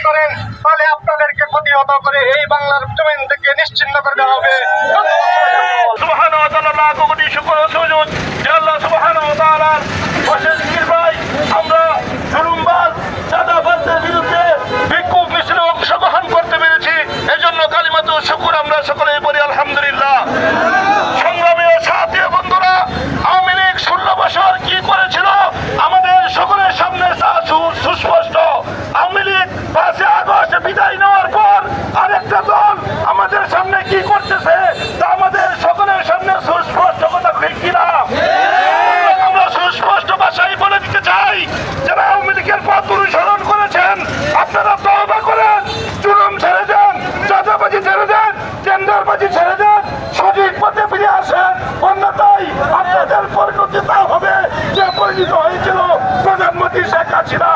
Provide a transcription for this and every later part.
করেন তাহলে আপনাদেরকে প্রতিহত করে এই বাংলার জমিন থেকে নিশ্চিন্ন করে দেওয়া হবে সুবহান সুযোগ আল্লাহ সুবহান টেন্ডারবাজি ছেড়ে দেন, সঠিক পথে ফিরে আসেন। অন্যথায় আপনাদের পরিণতি তা হবে। যে পরিণত হয়েছিল প্রধানমন্ত্রী শেখ হাসিনা।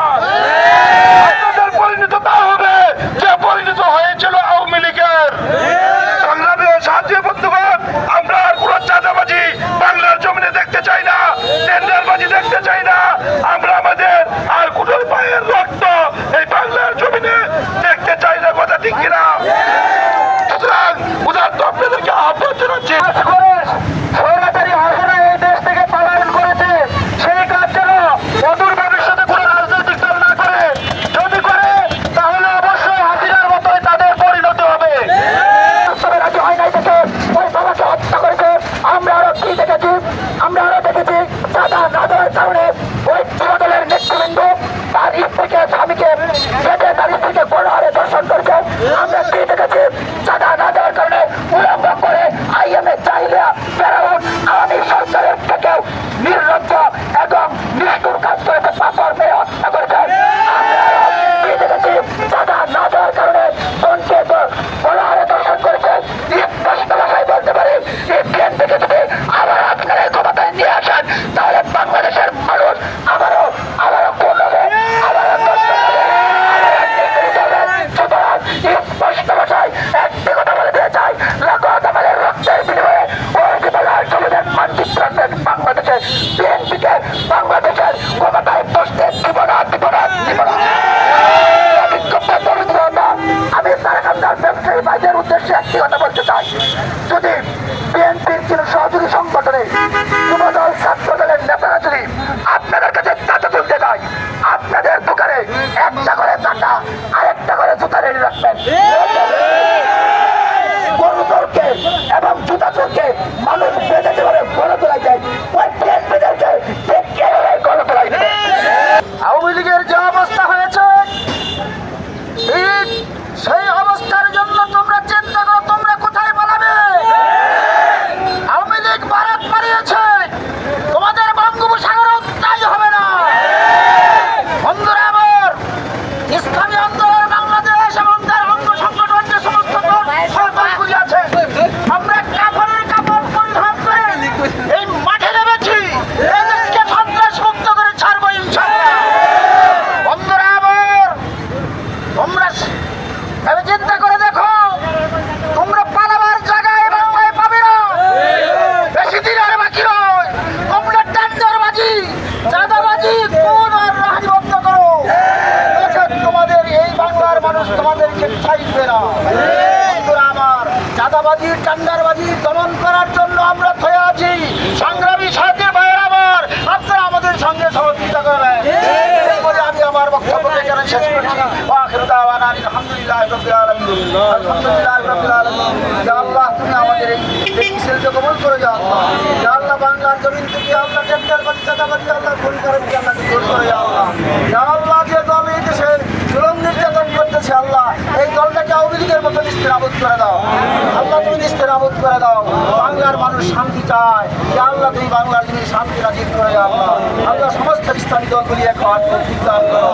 হবে না আমার, চাঁদাবাজি চান্দারবাজি আমরা থয়ে আছি। সংগ্রামী সাথে ভাইয়ের আল্লাহ যাও। আল্লাহ, বাংলার জমিন থেকে আল্লাহ টেন্ডার বাচ্চা দাবাজি আল্লাহ করে আল্লাহ তুমি স্থিরাবুত করে দাও। আল্লাহ তুমি স্থিরাবুত করে দাও। বাংলার মানুষ শান্তি চায়। যে আল্লাহ তুমি বাংলার তুমি শান্তি রাজিব করে দাও আল্লাহ। আল্লাহ সমস্ত ইসলামী দলগুলি এখন আত্মীয় দান করো।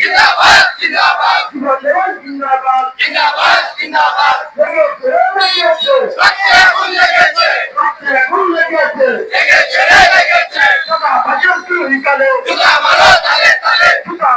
জিন্দাবাদ জিন্দাবাদ।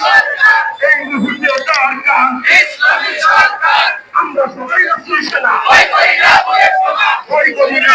সরকার হিন্দু ভিডিও আমরা সবাই না